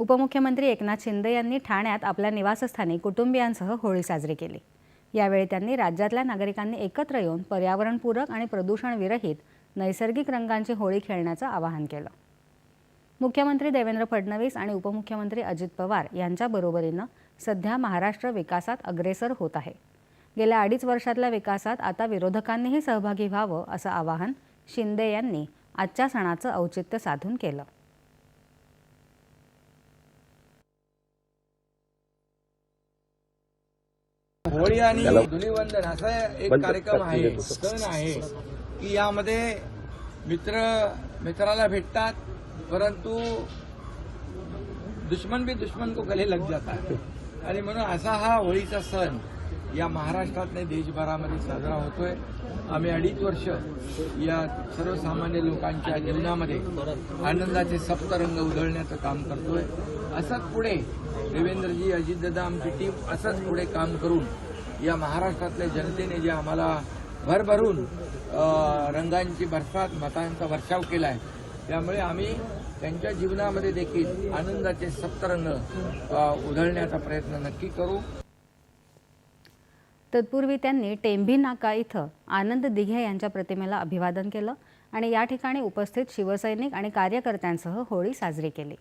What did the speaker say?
उपमुख्यमंत्री एकनाथ शिंदे यांनी ठाण्यात आपल्या निवासस्थानी कुटुंबियांसह होळी साजरी केली. यावेळी त्यांनी राज्यातल्या नागरिकांनी एकत्र येऊन पर्यावरणपूरक आणि प्रदूषणविरहित नैसर्गिक रंगांची होळी खेळण्याचं आवाहन केलं. मुख्यमंत्री देवेंद्र फडणवीस आणि उपमुख्यमंत्री अजित पवार यांच्या बरोबरीनं सध्या महाराष्ट्र विकासात अग्रेसर होत आहे. गेल्या अडीच वर्षातल्या विकासात आता विरोधकांनीही सहभागी व्हावं असं आवाहन शिंदे यांनी आजच्या सणाचं औचित्य साधून केलं. होळी आणि धुलीवंदन असा एक कार्यक्रम आहे सण आहे की यामध्ये मित्र मित्राला भेटतात परंतु दुश्मन भी दुश्मन को गले लग जाता है. आणि म्हणून असा हा होळीचा सण या महाराष्ट्रात नाही देशभरामध्ये साजरा होतोय. आम्ही अडीच वर्ष या सर्वसामान्य लोकांच्या जीवनामध्ये आनंदाचे सप्तरंग उधळण्याचं काम करतोय. असंच पुढे देवेंद्रजी अजितदादा आमची टीम असंच पुढे काम करून या महाराष्ट्रातल्या जनतेने जे आम्हाला भरभरून रंगांची भरसात मतांचा वर्षाव केला आहे त्यामुळे आम्ही त्यांच्या जीवनामध्ये देखील आनंदाचे सप्तरंग उधळण्याचा प्रयत्न नक्की करू. तत्पूर्वी त्यांनी टेंभी नाका इथं आनंद दिघे यांच्या प्रतिमेला अभिवादन केलं आणि या ठिकाणी उपस्थित शिवसैनिक आणि कार्यकर्त्यांसह होळी साजरी केली.